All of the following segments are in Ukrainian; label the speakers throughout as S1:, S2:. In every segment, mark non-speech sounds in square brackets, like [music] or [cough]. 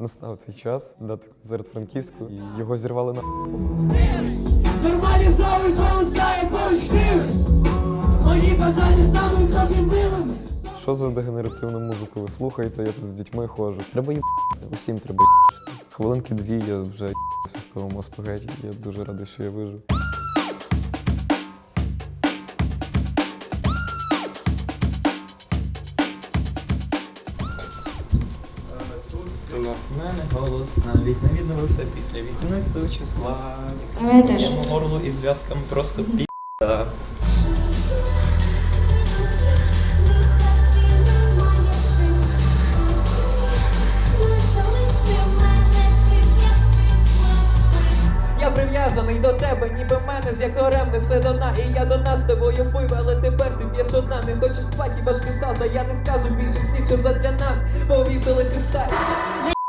S1: Настав цей час дати концерт Франківську, і його зірвали на
S2: Нормалізовуй, коли знає поруч ними Мої бажання стануть тобі милими
S1: що за дегенеративну музику ви слухаєте? Я тут з дітьми ходжу. Треба їбати, усім треба їбати. Хвилинки дві я вже їбався з того мосту геть. Я дуже радий, що я вижив.
S3: Голос навіть не відновився після 18 числа.
S4: Мене теж.
S3: Моєму горлу і зв'язкам просто пі***а.
S5: Я прив'язаний до тебе, ніби мене з якорем несе до дна І я до нас з тобою пив, але тепер ти п'єш одна Не хочеш спати, хіба ж кристал, та я не скажу більше слів, що задля нас повісили кристал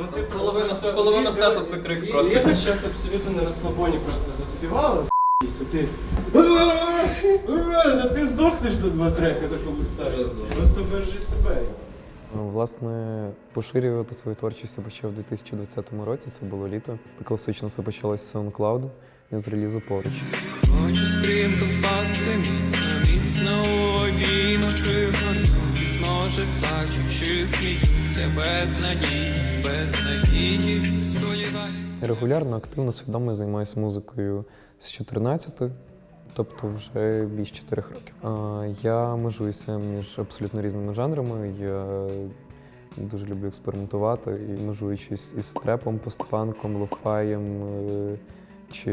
S6: Ну, ти
S3: Половина, половина сету це крик просто.
S6: Я зараз абсолютно на розслабоні просто заспівала, з***ся, ти. Ти здохнеш за два треки, за комусь ставиш. Просто бережи себе.
S1: Ну, Власне, поширювати свою творчість я почав у 2020 році. Це було літо. Класично все почалося з SoundCloud і з релізу поруч.
S7: Хочу стрімко впасти міцно, міцно у обійми пригорнутись, може плачучи, сміюся, без надії, без надії, сподіваюсь.
S1: Регулярно, активно, свідомо займаюся музикою з 14, тобто вже більш 4 років. Я межуюся між абсолютно різними жанрами. Я дуже люблю експериментувати і межуючись із трепом, постпанком, лофаєм е, чи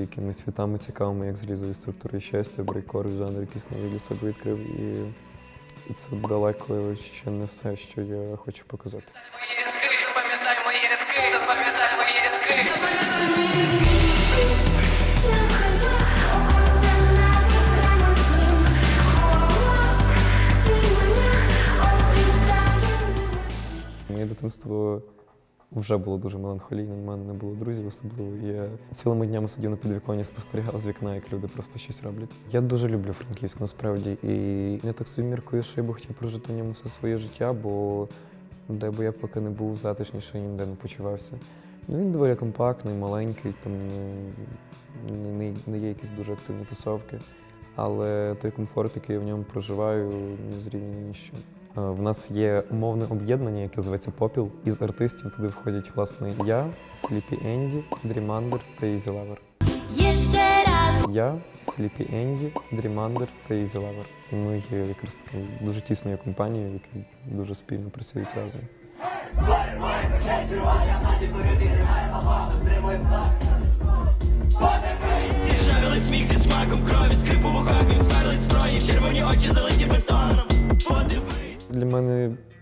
S1: якимись світами цікавими, як залізові структури щастя, брейкор, жанр якийсь новий для себе відкрив. І, і це далеко ще не все, що я хочу показати. Дитинство вже було дуже меланхолійним. У мене не було друзів, особливо. Я цілими днями сидів на підвіконні, спостерігав з вікна, як люди просто щось роблять. Я дуже люблю Франківськ насправді. І я так собі міркую, що я би хотів прожити в ньому все своє життя, бо де би я поки не був затишніше, ніде не почувався. Ну, він доволі компактний, маленький, там не, не, не є якісь дуже активні тусовки. Але той комфорт, який я в ньому проживаю, не зрівняний ні. Е, В нас є умовне об'єднання, яке зветься Попіл. Із артистів туди входять власне я, Сліпі Енді, Дрімандер та Ізі Лавер.
S4: Ще раз.
S1: Я, Сліпі Енді, Дрімандер та Ізі Лавер. І ми є якраз такою дуже тісною компанією, які дуже спільно працюють разом.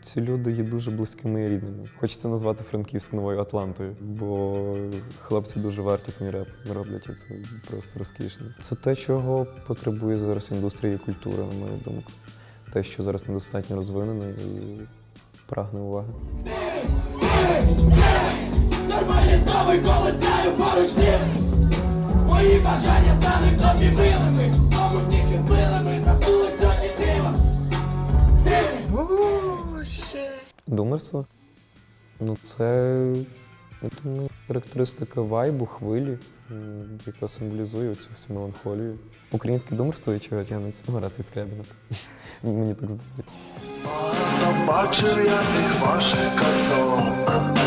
S1: Ці люди є дуже близькими і рідними. Хочеться назвати Франківськ новою Атлантою, бо хлопці дуже вартісний реп роблять, і це просто розкішно. Це те, чого потребує зараз індустрія і культура, на мою думку. Те, що зараз недостатньо розвинено і прагне уваги.
S2: Нормалізовуй, коли знаю поруч ними Мої бажання стануть тобі милими
S1: Думерство? Ну, це я думаю, характеристика вайбу, хвилі, яка символізує цю всю меланхолію. Українське думерство відчувають, я не цього раз від скребіна. Мені так здається.
S8: Бачив я тих ваших казок,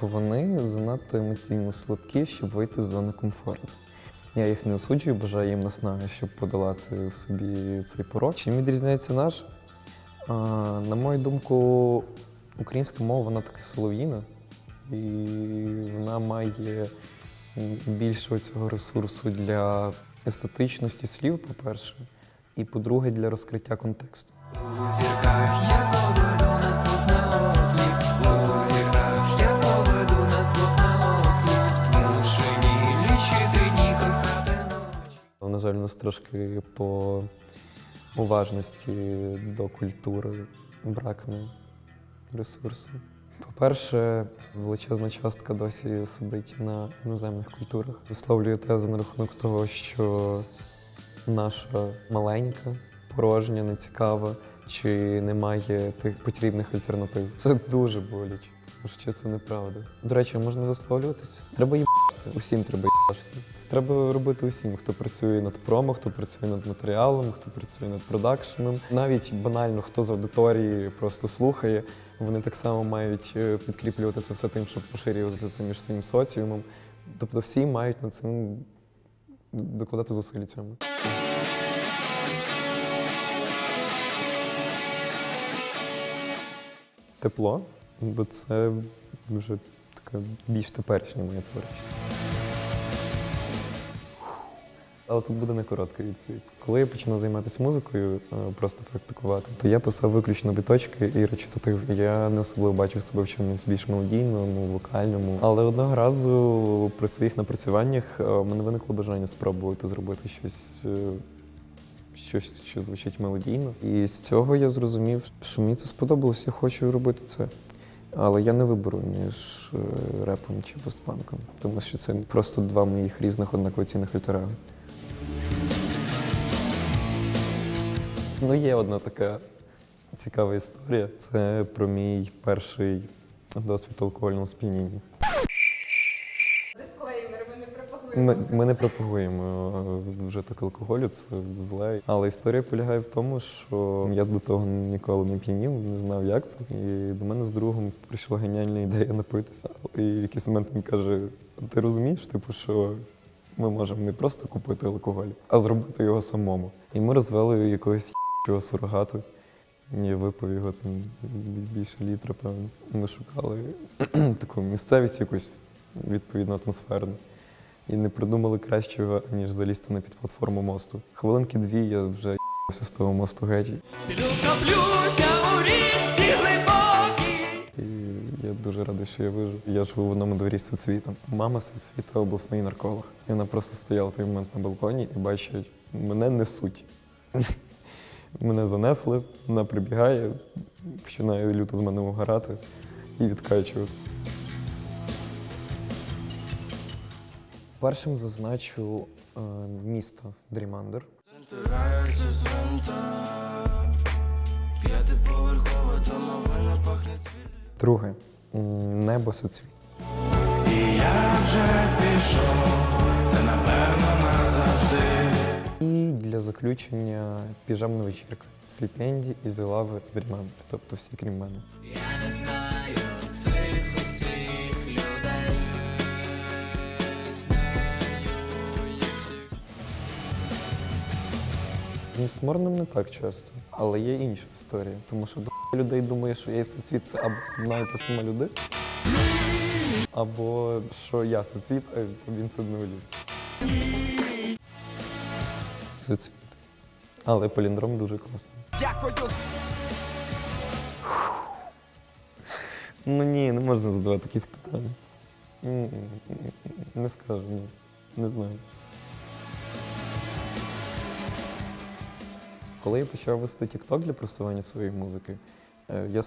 S1: вони занадто емоційно слабкі, щоб вийти з зони комфорту. Я їх не осуджую, бажаю їм наснаги, щоб подолати в собі цей порок. Чим відрізняється наш? А, на мою думку, українська мова вона така солов'їна, і вона має більше цього ресурсу для естетичності слів, по-перше, і по-друге, для розкриття контексту.
S7: У зірках я На
S1: жаль, у нас трошки по уважності до культури бракне ресурсу. По-перше, величезна частка досі сидить на іноземних культурах. Висловлюю тезу на рахунок того, що наша маленька, порожня, нецікава, чи немає тих потрібних альтернатив. Це дуже боляче. Що це неправда. До речі, можна висловлюватися. Треба їбашити. Усім треба їбашити. Це треба робити усім, хто працює над промо, хто працює над матеріалом, хто працює над продакшеном. Навіть банально хто з аудиторії просто слухає. Вони так само мають е, підкріплювати це все тим, щоб поширювати це між своїм соціумом. Тобто всі мають над цим докладати зусиль цьому. Тепло, бо це вже така більш теперішня моя творчість. Але тут буде не коротка відповідь. Коли я починав займатися музикою, е, просто практикувати, то я писав виключно біточки і речитатив. Я не особливо бачив себе в чомусь більш мелодійному, вокальному. Але одного разу при своїх напрацюваннях е, мене виникло бажання спробувати зробити щось. е, Щось, що звучить мелодійно. І з цього я зрозумів, що мені це сподобалось, я хочу робити це. Але я не виберу між репом чи постпанком, тому що це просто два моїх різних однаковоцінних альтера. Ну, є одна така цікава історія. Це про мій перший досвід алкогольного сп'яніння.
S9: Дисклеймер, ми не пропагуємо.
S1: Ми, ми не пропагуємо е, вжиток алкоголю, це зле. Але історія полягає в тому, що я до того ніколи не п'янів, не знав, як це. І до мене з другом прийшла геніальна ідея напитися. І в якийсь момент він каже: ти розумієш, типу, що ми можемо не просто купити алкоголь, а зробити його самому. І ми розвели якогось єбучого сурогату. Я випив його там більше літра, певно. Ми шукали [clears throat] таку місцевість якусь відповідно атмосферну. І не придумали кращого, ніж залізти на підплатформу мосту. Хвилинки дві я вже їбався з того мосту геть.
S7: Люблюся у річці глибокій
S1: І я дуже радий, що я вижив. Я живу в одному дворі з соцвітом. Мама соцвіта обласний нарколог. І вона просто стояла в той момент на балконі і бачить, мене несуть. Мене занесли, вона прибігає, починає люто з мене угорати і відкачувати. Першим зазначу е, місто Дрімандер.
S7: П'ятиповерхова домовина пахне
S1: Друге небо соцвіт.
S7: І я вже пішов,
S1: для заключення піжамна вечірка. Сліпенді і Зелави Дрімандер, тобто всі крім мене.
S7: Я не знаю цих усіх людей Знаю
S1: З Морном не так часто, але є інша історія. Тому що до людей думає, що я соцвіт це або одна і та сама людина, або що я соцвіт, а він сидновеліст. Соцвіт. Але поліндром дуже класний.
S7: Дякую
S1: Ну ні, не можна задавати таких питань. Не скажу, ні. Не знаю. Коли я почав вести TikTok для просування своєї музики, е, я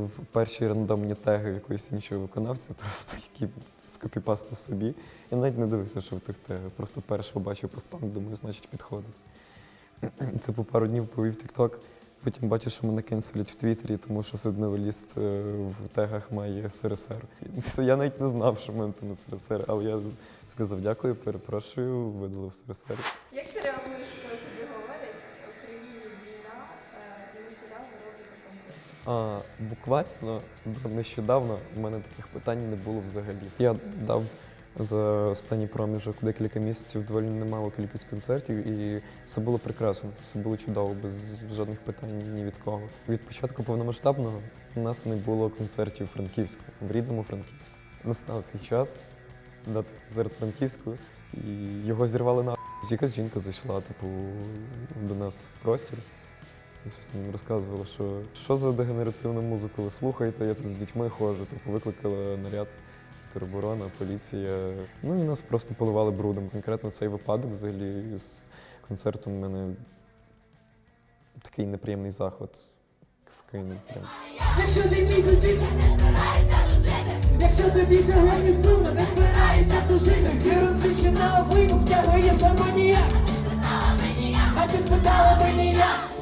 S1: в перші рандомні теги якогось іншого виконавця, просто який скопіпастив собі. Я навіть не дивився, що в тих тегах. Просто перше побачив постпанк, думаю, значить підходить. [clears throat] Типу пару днів повів TikTok, потім бачу, що мене кенселять в Твіттері, тому що судновеліст е, в тегах має СРСР. [laughs] Я навіть не знав, що в мене там СРСР, але я сказав дякую, перепрошую, видалив СРСР.
S9: Як ти реагуєш, коли тобі говорять, в Україні війна е, і нещодавно робите концерт?
S1: А, буквально нещодавно в мене таких питань не було взагалі. Я дав за останній проміжок декілька місяців доволі немалу кількість концертів, і це було прекрасно, все було чудово, без жодних питань ні від кого. Від початку повномасштабного у нас не було концертів в Франківську, в рідному Франківську. Настав цей час дати концерт Франківську, і його зірвали на якась жінка зайшла, типу, до нас в простір. Я щось нам розказувала, що що за дегенеративну музику ви слухаєте, я тут з дітьми ходжу, типу викликала наряд тероборона, поліція. Ну і нас просто поливали брудом. Конкретно цей випадок взагалі з концертом в мене такий неприємний захват. В кинув прям.
S2: Якщо ти місяці Якщо тобі сьогодні сумно, не збираєшся тужити Ти розвічена вину, в тебе є шарманія А ти спитала мені як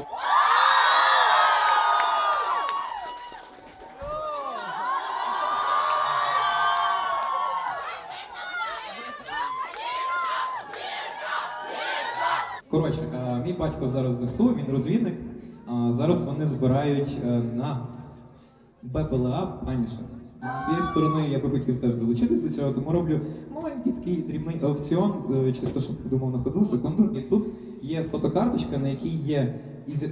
S5: Коротше, е, мій батько зараз ЗСУ, він розвідник. Зараз вони збирають е, на БПЛА паніше. З цієї сторони я би хотів теж долучитись до цього, тому роблю маленький такий дрібний аукціон, е, чисто щоб придумав на ходу, секунду. І тут є фотокарточка, на якій є Ізі...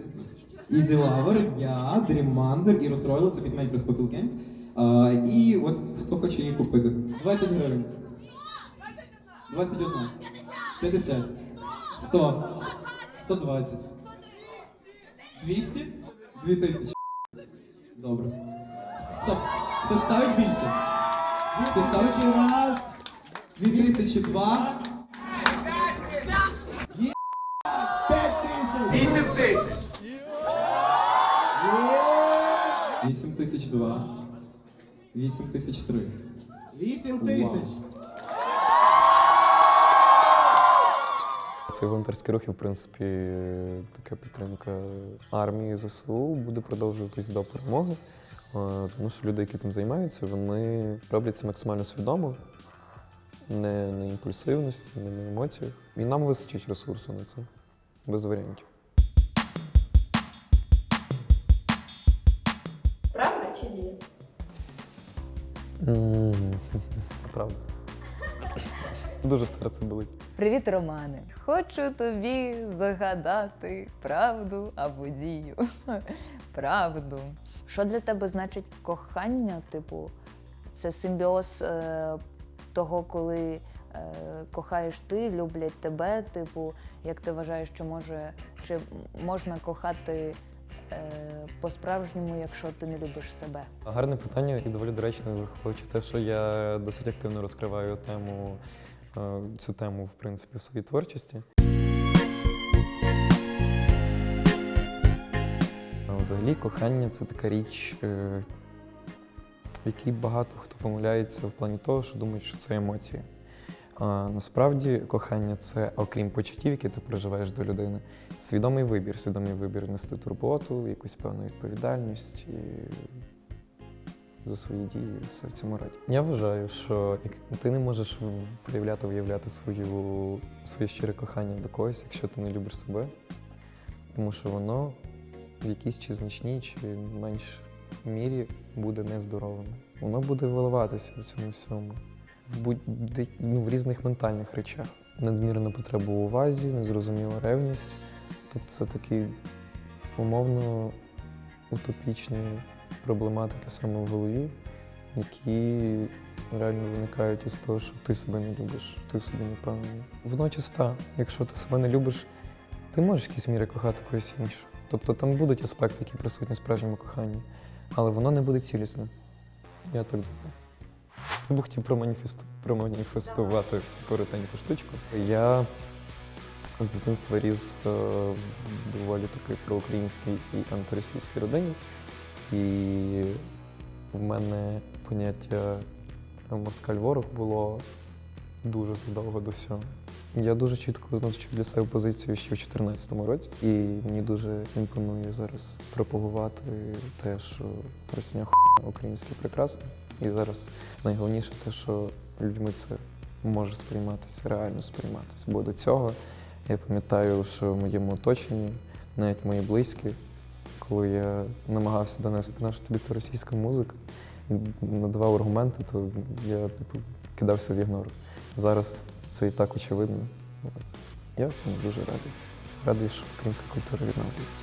S5: Lover, я, Дрімандер і Росройл, це підмейк Respopil Gang. А, І от хто хоче її купити? 20 гривень. 21. 50. 100. 120. 200? 2000. Добре. Стоп. Хто ставить більше? Хто ставить раз? 2000, два. Є. 5000. 8 тисяч. 8 тисяч два. 8 тисяч
S1: Цей волонтерський рух, і, в принципі, така підтримка армії ЗСУ буде продовжуватись до перемоги. Е, Тому що люди, які цим займаються, вони роблять це максимально свідомо, не на імпульсивності, не на емоціях. І нам вистачить ресурсу на це, без варіантів.
S9: Правда чи ні? [laughs]
S1: Правда. [laughs] Дуже серце болить.
S10: Привіт, Романе! Хочу тобі загадати правду або дію. [laughs] Правду. Що для тебе значить кохання? Типу, це симбіоз е, того, коли е, кохаєш ти, люблять тебе. Типу, як ти вважаєш, що може чи можна кохати е, по-справжньому, якщо ти не любиш себе?
S1: Гарне питання і доволі доречне, враховуючи те, що я досить активно розкриваю тему, цю тему, в принципі, в своїй творчості. Взагалі, кохання це така річ, е, в якій багато хто помиляється в плані того, що думають, що це емоції. А насправді кохання це, окрім почуттів, які ти проживаєш до людини, свідомий вибір, свідомий вибір нести турботу, якусь певну відповідальність і за свої дії, в цьому раді. Я вважаю, що ти не можеш проявляти, виявляти свою, своє щире кохання до когось, якщо ти не любиш себе, тому що воно в якійсь чи значній, чи менш мірі буде нездоровим. Воно буде виливатися в цьому всьому. В, будь- ну, в різних ментальних речах. Надмірна потреба у увазі, незрозуміла ревність. Тобто це такі умовно утопічні проблематики саме в голові, які реально виникають із того, що ти себе не любиш, ти в собі не впевнений. Водночас та, якщо ти себе не любиш, ти можеш в якійсь мірі кохати когось іншого. Тобто там будуть аспекти, які присутні в справжньому коханні, але воно не буде цілісне. Я так думаю. Я б хотів проманіфесту... проманіфестувати коротеньку штучку. Я з дитинства ріс е, доволі такій проукраїнській і антиросійській родині. І в мене поняття москаль ворог було дуже задовго до всього. Я дуже чітко визначив для себе позицію ще в 2014 році, і мені дуже імпонує зараз пропагувати те, що росня хуйня, українське прекрасне. І зараз найголовніше те, що людьми це може сприйматися, реально сприйматися. Бо до цього я пам'ятаю, що в моєму оточенні, навіть мої близькі, коли я намагався донести, нашу тобі це російська музика, і надавав аргументи, то я типу, кидався в ігнор. Зараз це і так очевидно. От. Я цьому дуже радий. Радий, що українська культура відновлюється.